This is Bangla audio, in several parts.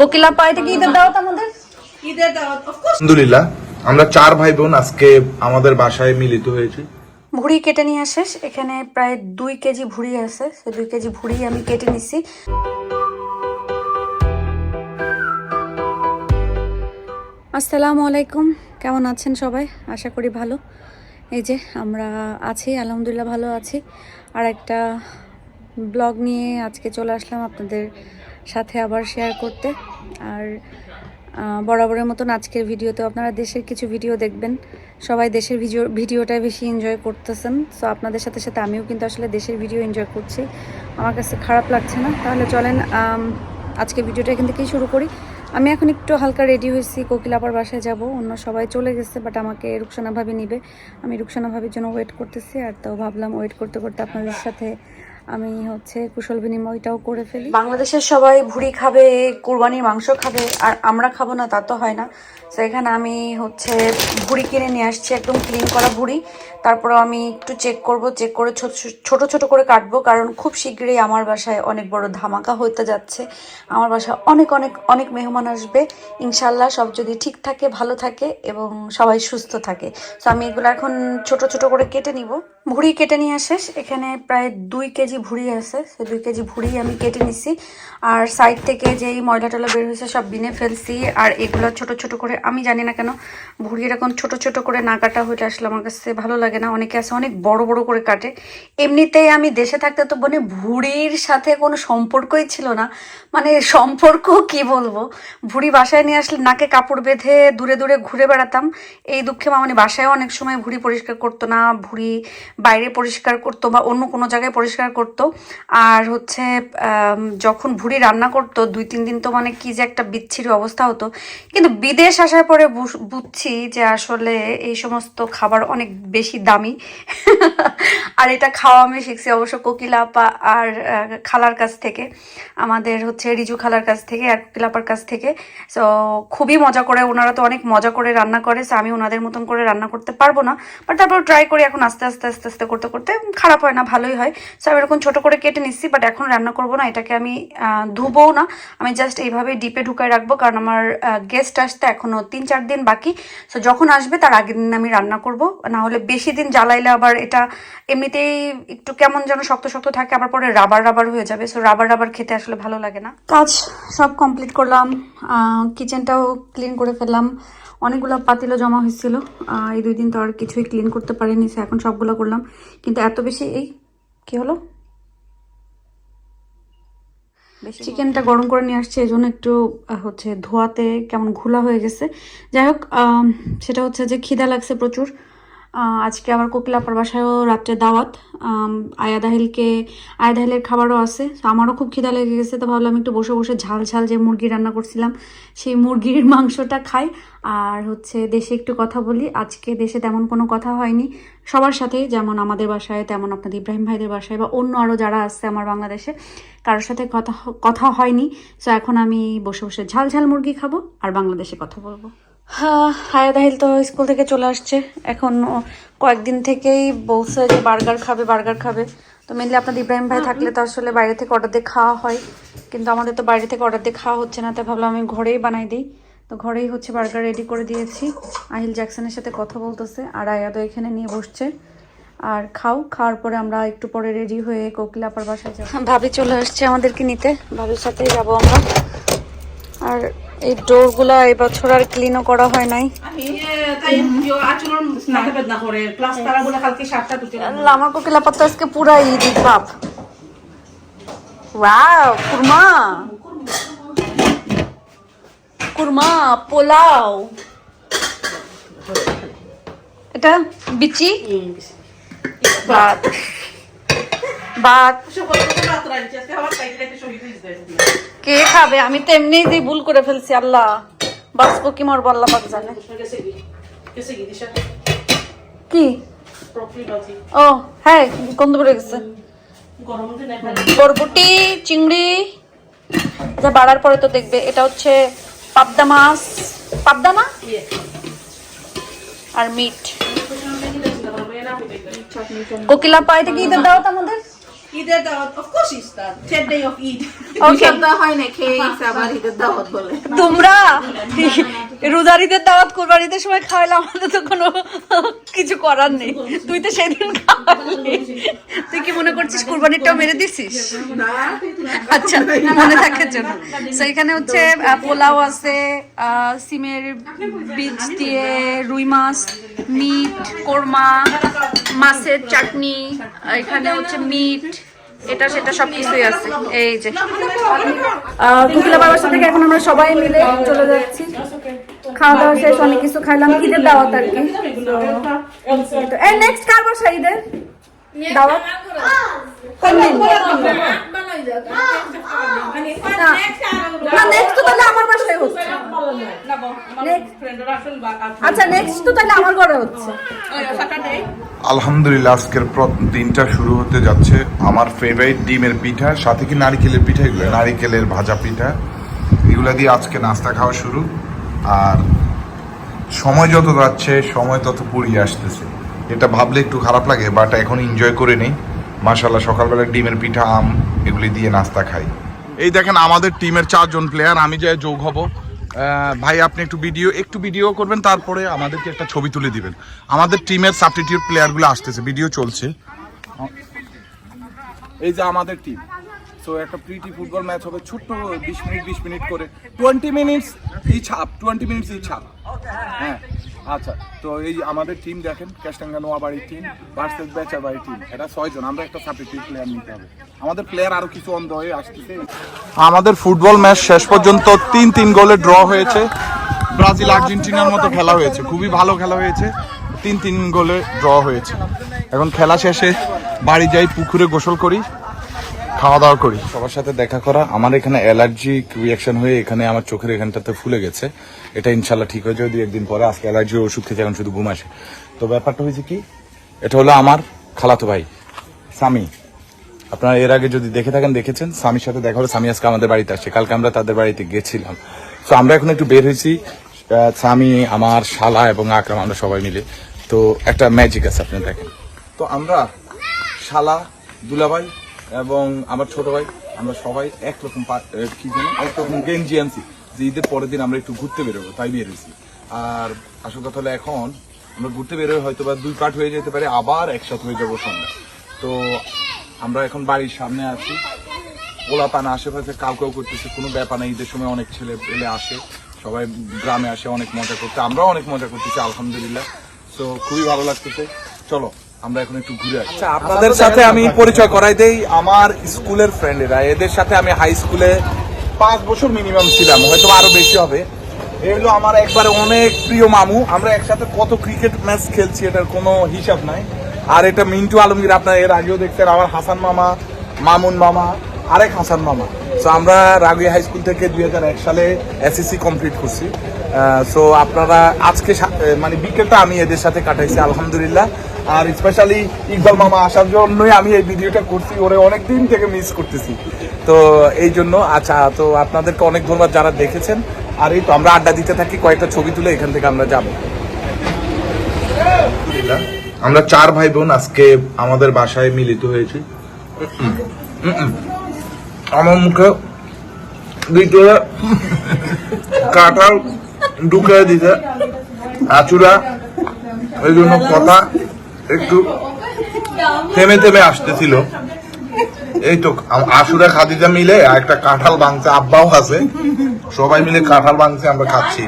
কোকিলা পাইতে কি ঈদের দাওয়াত আমাদের? ঈদের দাওয়াত আলহামদুলিল্লাহ আমরা চার ভাই বোন আজকে আমাদের বাসায় মিলিত হয়েছি। ভুড়ি কেটে নিয়ে শেষ এখানে প্রায় দুই কেজি ভুড়ি আছে সে দুই কেজি ভুড়ি আমি কেটে নিছি। আসসালামু আলাইকুম কেমন আছেন সবাই? আশা করি ভালো। এই যে আমরা আছি আলহামদুলিল্লাহ ভালো আছি। আর একটা ব্লগ নিয়ে আজকে চলে আসলাম আপনাদের সাথে আবার শেয়ার করতে। আর বরাবরের মতন আজকের ভিডিওতে আপনারা দেশের কিছু ভিডিও দেখবেন। সবাই দেশের ভিডিও, ভিডিওটাই বেশি এনজয় করতেছেন। সো আপনাদের সাথে সাথে আমিও কিন্তু আসলে দেশের ভিডিও এনজয় করছি। আমার কাছে খারাপ লাগছে না। তাহলে চলেন আজকে ভিডিওটা এখান থেকেই শুরু করি। আমি এখন একটু হালকা রেডি হয়েছি। কোকিলাপার বাসায় যাব। অন্য সবাই চলে গেছে বাট আমাকে রুকসানা ভাবি নিবে। আমি রুকসানা ভাবির জন্য ওয়েট করতেছি। আর তো ভাবলাম ওয়েট করতে করতে আপনাদের সাথে আমি হচ্ছে কুশল বিনিময়টাও করে ফেলি। বাংলাদেশের সবাই ভুড়ি খাবে, কুরবানির মাংস খাবে, আর আমরা খাব না, তা তো হয় না। তো এখানে আমি হচ্ছে ভুড়ি কিনে নিয়ে আসছি, একদম ক্লিন করা ভুড়ি। তারপর আমি একটু চেক করব চেক করে ছোট ছোট করে কাটবো, কারণ খুব শীঘ্রই আমার বাসায় অনেক বড় ধামাকা হতে যাচ্ছে। আমার বাসায় অনেক অনেক অনেক মেহমান আসবে। ইনশাল্লাহ সব যদি ঠিক থাকে, ভালো থাকে, এবং সবাই সুস্থ থাকে। তো আমি এগুলো এখন ছোট ছোট করে কেটে নিব। ভুড়ি কেটে নিয়ে শেষ এখানে প্রায় দুই কেজি ভুড়ি আছে। সে দুই কেজি ভুড়ি আমি কেটে নিছি। আর সাইড থেকে যেই ময়লা টলা বের হয়েছে সব বিনে ফেলছি। আর এগুলো ছোট ছোট করে, আমি জানি না কেন ভুড়ি এরকম ছোট ছোট করে না কাটা হইলে আসলে আমার কাছে ভালো লাগে না। অনেকে আছে অনেক বড় বড় করে কাটে। এমনিতেই আমি দেশে থাকতে তো মানে ভুড়ির সাথে কোনো সম্পর্কই ছিল না। মানে সম্পর্ক কি বলব? ভুড়ি বাসায় নিয়ে আসলে নাকে কাপড় বেঁধে দূরে দূরে ঘুরে বেড়াতাম। এই দুঃখে মামনি বাসায় অনেক সময় ভুড়ি পরিষ্কার করতো না। ভুড়ি বাইরে পরিষ্কার করতো বা অন্য কোনো জায়গায় পরিষ্কার করতো। আর হচ্ছে যখন ভুড়ি রান্না করতো, দুই তিন দিন তো মানে কি যে একটা বিচ্ছিরি অবস্থা হতো। কিন্তু বিদেশ আসার পরে বুঝ- বুঝছি যে আসলে এই সমস্ত খাবার অনেক বেশি দামি। আর এটা খাওয়া আমি শিখছি অবশ্য কোকিলা আপা আর খালার কাছ থেকে। আমাদের হচ্ছে রিজু খালার কাছ থেকে আর কোকিলাপার কাছ থেকে। সো খুবই মজা করে, ওনারা তো অনেক মজা করে রান্না করে, so আমি ওনাদের মতন করে রান্না করতে পারব না। বাট তারপর ট্রাই করি, এখন আস্তে আস্তে আস্তে আস্তে আস্তে করতে করতে খারাপ হয় না, ভালোই হয়। সো আমি এরকম ছোটো করে কেটে নিচ্ছি বাট এখন রান্না করব না, এটাকে আমি ধুবোও না। আমি জাস্ট এইভাবে ডিপে ঢুকায় রাখব, কারণ আমার গেস্ট আসতে এখনও তিন চার দিন বাকি। সো যখন আসবে তার আগের দিন আমি রান্না করব। না হলে বেশি দিন জ্বালাইলে আবার এটা এমনিতেই একটু কেমন যেন শক্ত শক্ত থাকে, আবার পরে রাবার রাবার হয়ে যাবে। সো রাবার রাবার খেতে আসলে ভালো লাগে না। কাজ সব কমপ্লিট করলাম কিচেনটাও ক্লিন করে ফেললাম। অনেকগুলো পাতিলও জমা হয়েছিল এই দুই দিন তো আর কিছুই ক্লিন করতে পারিনি এখন সবগুলো করলাম। কিন্তু এত বেশি এই কি হলো? চিকেনটা গরম করে নিয়ে আসছে এই জন্য একটু হচ্ছে ধোয়াতে কেমন ঘোলা হয়ে গেছে। যাই হোক সেটা হচ্ছে যে খিদা লাগছে প্রচুর। আজকে আবার কোকিলাপার বাসায়ও রাত্রে দাওয়াত। আয়া দাহিলকে আয়া দাহিলের খাবারও আছে। আমারও খুব খিদা লেগে গেছে, তো ভাবলাম একটু বসে বসে ঝাল ঝাল যে মুরগি রান্না করছিলাম, সেই মুরগির মাংসটা খাই। আর হচ্ছে দেশে একটু কথা বলি। আজকে দেশে তেমন কোনো কথা হয়নি। সবার সাথে যেমন আমাদের বাসায়, তেমন আপনাদের ইব্রাহিম ভাইদের বাসায় বা অন্য আরও যারা আসছে আমার বাংলাদেশে, কারোর সাথে কথা কথা হয়নি। সো এখন আমি বসে বসে ঝাল ঝাল মুরগি খাব আর বাংলাদেশে কথা বলব। হ্যাঁ হায়া দাহিল তো স্কুল থেকে চলে আসছে। এখন কয়েকদিন থেকেই বলছে যে বার্গার খাবে বার্গার খাবে। তো মেনলি আপনাদের ইব্রাহিম ভাই থাকলে তো আসলে বাইরে থেকে অর্ডার দিয়ে খাওয়া হয়। কিন্তু আমাদের তো বাইরে থেকে অর্ডার দিয়ে খাওয়া হচ্ছে না তাই ভাবলাম আমি ঘরেই বানাই দিই। তো ঘরেই হচ্ছে বার্গার রেডি করে দিয়েছি। আহিল জ্যাকসনের সাথে কথা বলতেছে আর আয়াদও এখানে নিয়ে বসছে। আর খাও খাওয়ার পরে আমরা একটু পরে রেডি হয়ে কোকিলাপার বাসায় যাব। ভাবি চলে আসছে আমাদেরকে নিতে। ভাবির সাথেই যাব আমরা। আর এই ডোরগুলা এবছর আর ক্লিনও করা হয় নাই। আমি তাই আচরণ মাথা বেদনা করে। ক্লাস তারা বলে কালকে সাতটা তুলতে আল্লাহ, আমার কোকিলাপার তো আজকে পুরা ঈদ ঈদ ওয়াও কুরমা। কুরমা পোলাও। এটা বিচি? ভাত। ভাত। কে খাবে? আমি তো এমনি দিয়ে ভুল করে ফেলছি, আল্লাহ। বাঁচবো কি, মরবো আল্লাহ পাক জানে। কি? ও হ্যাঁ গন্ধ করে গেছে। বরবটি, চিংড়ি, যা বাড়ার পরে তো দেখবে। এটা হচ্ছে পাবদা মাছ। পাবদা না? আর মিট। কোকিলা পাইতে কি? ঈদের দাওয়াত আমাদের। ঈদের দাওয়াত of iftar of Eid. Okay. সপ্তাহ হয় না খেয়ে আবার ঈদের দাওয়াত বলে। তোমরা রোজার ঈদের দাওয়াত কোরবান ঈদের সময় খাওয়াইলে আমাদের তো কোনো কিছু করার নেই। তুই তো সেদিন খাওয়ালি। তুই কি মনে করছিস কোরবানিটাও মেরে দিছিস? আচ্ছা মনে থাকার জন্য। তো এখানে হচ্ছে পোলাও আছে আহ, সিমের বীজ দিয়ে রুই মাছ মিট কোরমা মাছের চাটনি, এখানে হচ্ছে মিট এটা সেটা সব কিছুই আছে। এই যে। কুকিলা বাবার সাথে এখন আমরা সবাই মিলে চলে যাচ্ছি। খাওয়া দাওয়া শেষ, অনেক কিছু খাইলাম, ঈদের দাওয়াত আর কি। এই নেক্সট কার বাসা ঈদের? দাওয়াত কোন দিন? না। না। নেক্সট তো তাহলে আমার বাসায় হচ্ছে। আচ্ছা নেক্সট তো তাহলে আমার ঘরে হচ্ছে। আলহামদুলিল্লাহ আজকের দিনটা শুরু হতে যাচ্ছে। আমার ফেভারিট ডিমের পিঠা সাথে কি নারিকেলের পিঠা? এগুলো নারিকেলের ভাজা পিঠা। এগুলো দিয়ে আজকে নাস্তা খাওয়া শুরু। আর সময় যত যাচ্ছে সময় তত পুড়িয়ে আসতেছে। এটা ভাবলে একটু খারাপ লাগে বাট এখন এনজয় করে নেই। মাশাল্লাহ সকালবেলা ডিমের পিঠা, আম, এগুলি দিয়ে নাস্তা খাই। এই দেখেন আমাদের টিমের চারজন প্লেয়ার আমি যে যোগ হব। ভাই, আপনি একটু ভিডিও একটু ভিডিও করবেন, তারপরে আমাদেরকে একটা ছবি তুলে দিবেন। আমাদের টিমের সাবস্টিটিউট প্লেয়ারগুলো আসতেছে ভিডিও চলছে। এই যে আমাদের টিম সো একটা প্রিটি ফুটবল ম্যাচ হবে, ছোট্ট বিশ মিনিট বিশ মিনিট করে। Twenty minutes each half twenty minutes each half হ্যাঁ। আচ্ছা তো এই আমাদের টিম দেখেন, ক্যাস্টাঙ্গা নোয়াবাড়ির টিম ভার্সেস বেচাবাড়ির টিম এটা ছয়জন, আমরা একটা সাবস্টিটিউট প্লেয়ার নিতে হবে। আমাদের প্লেয়ার আরও কিছু অন্ধ হয়ে আসতেছে। আমাদের ফুটবল ম্যাচ শেষ পর্যন্ত তিন তিন গোলে ড্র হয়েছে। ব্রাজিল, আর্জেন্টিনার মতো খেলা হয়েছে, খুবই ভালো খেলা হয়েছে। তিন তিন গোলে ড্র হয়েছে। এখন খেলা শেষে বাড়ি যাই পুকুরে গোসল করি। খাওয়া দাওয়া করি। সবার সাথে দেখা করা। আমার এখানে অ্যালার্জি রিয়াকশন হয়ে এখানে আমার চোখের এখানটাতে ফুলে গেছে। এটা ইনশাল্লাহ ঠিক হয়ে যাবে একদিন পরে। আজকে অ্যালার্জির ওষুধ খেতে এখন শুধু ঘুম আসে। তো ব্যাপারটা হয়েছে কি, এটা হলো আমার খালাতো ভাই, স্বামী। আপনারা এর আগে যদি দেখে থাকেন, দেখেছেন? স্বামীর সাথে দেখা হলো। স্বামী আজকে আমাদের বাড়িতে আসছে। কালকে আমরা তাদের বাড়িতে গেছিলাম। তো আমরা এখন একটু বের হয়েছি। স্বামী, আমার, শালা এবং আকরাম, আমরা সবাই মিলে। তো একটা ম্যাজিক আছে, আপনি দেখেন। তো আমরা শালা, দুলাভাই এবং আমার ছোট ভাই, আমরা সবাই একরকম কি যেন? একরকম গেঞ্জি আনছি যে ঈদের পরের দিন আমরা একটু ঘুরতে বেরোবো, তাই বের হয়েছি আর আসল কথা হলো এখন, আমরা ঘুরতে বেরোয় হয়তো বা দুই পার্ট হয়ে যেতে পারে, আবার একসাথে হয়ে যাব সন্ধ্যা তো আমরা এখন বাড়ির সামনে আছি। ওলা পানা আশেপাশে কাউ কাউ করতেছে, কোনো ব্যাপার না ঈদের সময় অনেক ছেলে পেলে আসে, সবাই গ্রামে আসে, অনেক মজা করতে, আমরাও অনেক মজা করতেছি, আলহামদুলিল্লাহ। তো খুবই ভালো লাগতেছে। চলো আমরা এখন একটু ঘুরে আসি। আচ্ছা আপনাদের সাথে আমি পরিচয় করাই দেই আমার স্কুলের ফ্রেন্ডেরা। এদের সাথে আমি হাই স্কুলে পাঁচ বছর মিনিমাম ছিলাম হয়তো আরও বেশি হবে। এগুলো আমার একবারে অনেক প্রিয় মামু। আমরা একসাথে কত ক্রিকেট ম্যাচ খেলছি এটার কোনো হিসাব নাই। আর এটা মিন্টু আলমগীর আপনার এর আগেও দেখছেন আমার হাসান মামা মামুন মামা আরেক হাসান মামা। সো আমরা রাগুই হাই স্কুল থেকে দু হাজার এক সালে এসএসসি কমপ্লিট করছি। সো আপনারা আজকে মানে বিকেলটা আমি এদের সাথে কাটাইছি আলহামদুলিল্লাহ। আর স্পেশালি ইকবাল মামা আসার জন্যই আমি এই ভিডিওটা করছি, ওরে অনেক দিন থেকে মিস করতেছি। তো এই জন্য আচ্ছা তো আপনাদেরকে অনেক ধন্যবাদ যারা দেখেছেন। আর এই তো আমরা আড্ডা দিতে থাকি, কয়েকটা ছবি তুলে এখান থেকে আমরা যাব। আমরা চার ভাই বোন আজকে আমাদের বাসায় মিলিত হয়েছি। আমার মুখে ভিতরে কাঁঠাল ঢুকে দিতে আচুরা, এই জন্য কথা। একটু থেমে থেমে আসতেছিল। এই তো আশুরা খাদিজা মিলে আর একটা কাঁঠাল ভাঙছে, আব্বাও আছে। সবাই মিলে কাঁঠাল ভাঙছে, আমরা খাচ্ছি।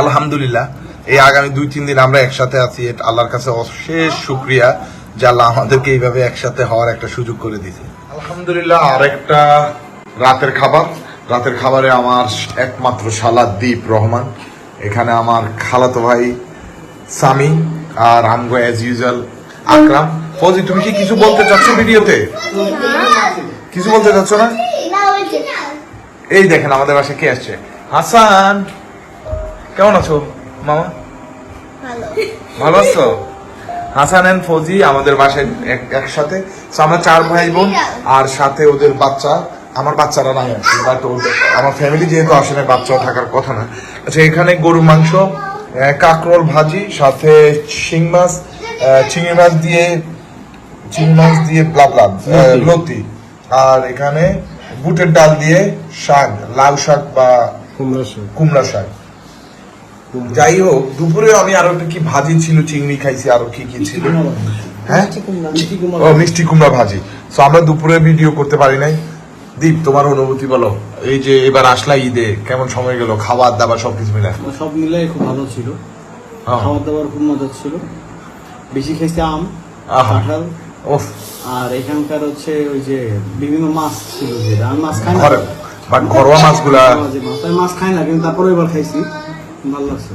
আলহামদুলিল্লাহ, এই আগামী দুই, তিন দিন আমরা একসাথে আছি। আল্লাহর কাছে অশেষ শুক্রিয়া যে আল্লাহ আমাদেরকে এইভাবে একসাথে হওয়ার একটা সুযোগ করে দিয়েছে। আলহামদুলিল্লাহ, আরেকটা রাতের খাবার। রাতের খাবারে আমার একমাত্র সালাদ দ্বীপ রহমান। এখানে আমার খালাতো ভাই সামি আর আমগো অ্যাজ ইউজুয়াল আকরাম, ফজি, তুমি কি কিছু বলতে চাচ্ছ ভিডিওতে? কিছু বলতে চাচ্ছ না? এই দেখেন, আমাদের বাসায় কে আসছে? হাসান, কেমন আছো, মামা? ভালো। আছো? হাসান এন্ড ফৌজি আমাদের বাসায় এক- একসাথে। আমরা চার ভাই বোন আর সাথে ওদের বাচ্চা। আমার বাচ্চারা নাই বাট আমার ফ্যামিলি যেহেতু আসে না, বাচ্চাও থাকার কথা না। আচ্ছা এখানে গরু মাংস কাঁকরোল ভাজি সাথে শিং মাছ চিংড়ি মাছ দিয়ে চিংড়ি মাছ দিয়ে ব্লাবলা লতি। আর এখানে বুটের ডাল দিয়ে শাক লাল শাক বা কুমড়া শাক। যাই হোক দুপুরে আমি আরও একটা কি ভাজি ছিল চিংড়ি খাইছি আরও কি কি ছিল? হ্যাঁ? মিষ্টি কুমড়া। ভাজি। তো আমরা দুপুরে ভিডিও করতে পারি নাই। দীপ তোমার অনুভূতি বলো। এই যে এবার আসলা ঈদে কেমন সময় গেল? খাবার দাবার সবকিছু মিলে সব মিলে খুব ভালো ছিল। হ্যাঁ। খাবার দাবার খুব মজা ছিল। বেশি খাইছে আম। কাঁঠাল। ওফ। আর এখানকার হচ্ছে ওই যে বিভিন্ন মাছ ছিল যেটা। আমি মাছ খাই না। বাট ঘরোয়া মাছগুলা যে মাছ মাছ খাই না কিন্তু তারপরে এবার খাইছি। ভালো লাগছে।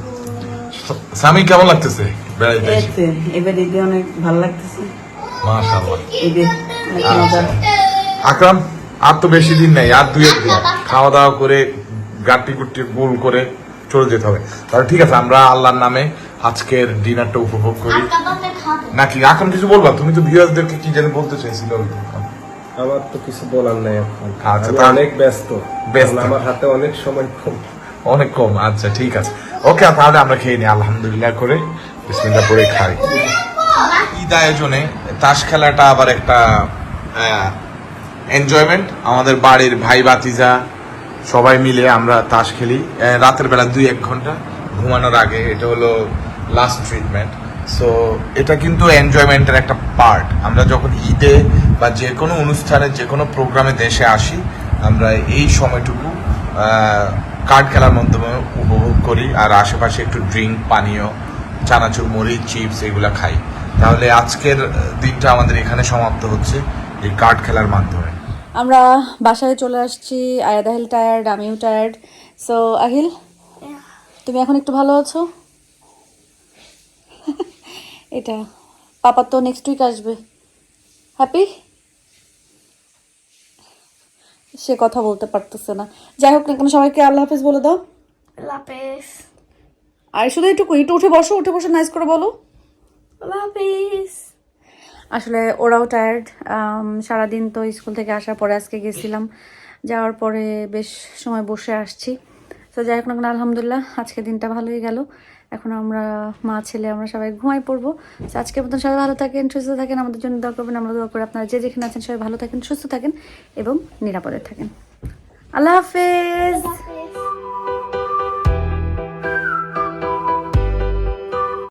স্বামী কেমন লাগতেছে? বেড়াইতে? এবার ঈদে অনেক ভালো লাগতেছে। মাশাআল্লাহ। ঈদে মজা। আকরাম? আর তো বেশি দিন নেই আর দুই এক দিন। খাওয়া দাওয়া করে গাটি গুটি গোল করে চলে যেতে হবে। তাহলে ঠিক আছে আমরা আল্লাহর নামে আজকের ডিনারটা উপভোগ করি। নাকি এখন কিছু বলবা? তুমি তো ভিউয়ারদেরকে কি যেন বলতে চাইছিল আমার তো কিছু বলার নাই এখন। আচ্ছা, অনেক ব্যস্ত। ব্যস্ত। আমার হাতে অনেক সময় কম। অনেক কম আচ্ছা ঠিক আছে। ওকে তাহলে আমরা খেয়ে নিই আলহামদুলিল্লাহ করে। বিসমিল্লাহ করে খাই। ঈদ আয়োজনে তাস খেলাটা আবার একটা এনজয়মেন্ট আমাদের বাড়ির ভাই বাতিজা সবাই মিলে আমরা তাস খেলি। রাতের বেলা দুই এক ঘণ্টা ঘুমানোর আগে, এটা হলো লাস্ট ট্রিটমেন্ট সো এটা কিন্তু এনজয়মেন্টের একটা পার্ট আমরা যখন ঈদে বা যে কোনো অনুষ্ঠানে যে কোনো প্রোগ্রামে দেশে আসি, আমরা এই সময়টুকু কার্ড খেলার মাধ্যমে উপভোগ করি আর আশেপাশে একটু ড্রিঙ্ক পানীয়, চানাচুর, মরিচ চিপস এগুলো খাই। তাহলে আজকের দিনটা আমাদের এখানে সমাপ্ত হচ্ছে এই কার্ড খেলার মাধ্যমে। আমরা বাসায় চলে আসছি আয়াদ আহিল টায়ার্ড আমিও টায়ার্ড সো আহিল তুমি এখন একটু ভালো আছো? এটা পাপা তো নেক্সট উইক আসবে। হ্যাপি সে কথা বলতে পারতেছে না। যাই হোক না কেন সবাইকে আল্লাহ হাফেজ বলে দাও। লাপেস আর শুধু একটু একটু উঠে বসো উঠে বসে নাইস করে বলো। লাপেস আসলে ওরাও টায়ার্ড সারাদিন তো স্কুল থেকে আসার পরে আজকে গেছিলাম। যাওয়ার পরে বেশ সময় বসে আসছি। তো যাই হোক না আলহামদুলিল্লাহ, আজকে দিনটা ভালোই গেল। এখন আমরা, মা, ছেলে, আমরা সবাই ঘুমাই পড়ব। তো আজকের মতন সবাই ভালো থাকেন, সুস্থ থাকেন, আমাদের জন্য দোয়া করবেন, আমরা দোয়া করি আপনারা যে যেখানে আছেন সবাই ভালো থাকেন, সুস্থ থাকেন এবং নিরাপদে থাকেন। আল্লাহ হাফেজ!